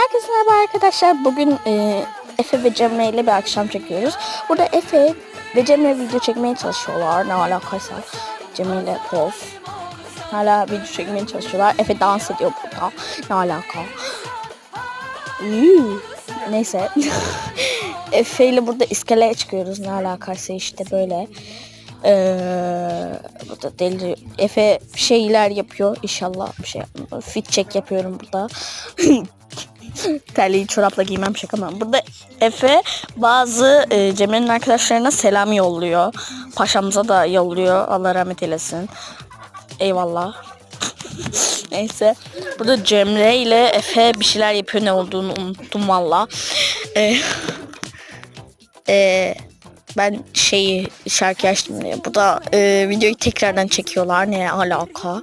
Herkese merhaba arkadaşlar. Bugün e, Efe ve Cemre ile bir akşam çekiyoruz. Burada Efe ve Cemre video çekmeye çalışıyorlar. Ne alakaysa Cemre ile Poz. Hala video çekmeye çalışıyorlar. Efe dans ediyor burada. Ne alaka? Neyse. Efe ile burada iskeleye çıkıyoruz. Ne alakaysa işte böyle. Ee, burada deli Efe şeyler yapıyor inşallah bir şey. Fit check yapıyorum burada. Terliği çorapla giymem şaka mı? Burada Efe bazı e, Cemre'nin arkadaşlarına selam yolluyor. Paşamıza da yolluyor. Allah rahmet eylesin. Eyvallah. Neyse. Burada Cemre ile Efe bir şeyler yapıyor. Ne olduğunu unuttum valla. Ee, e, ben şeyi şarkı açtım diye. Bu da e, videoyu tekrardan çekiyorlar. Ne alaka?